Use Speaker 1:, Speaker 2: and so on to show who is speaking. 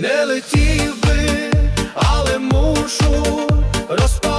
Speaker 1: не летів би, але мушу розповідати.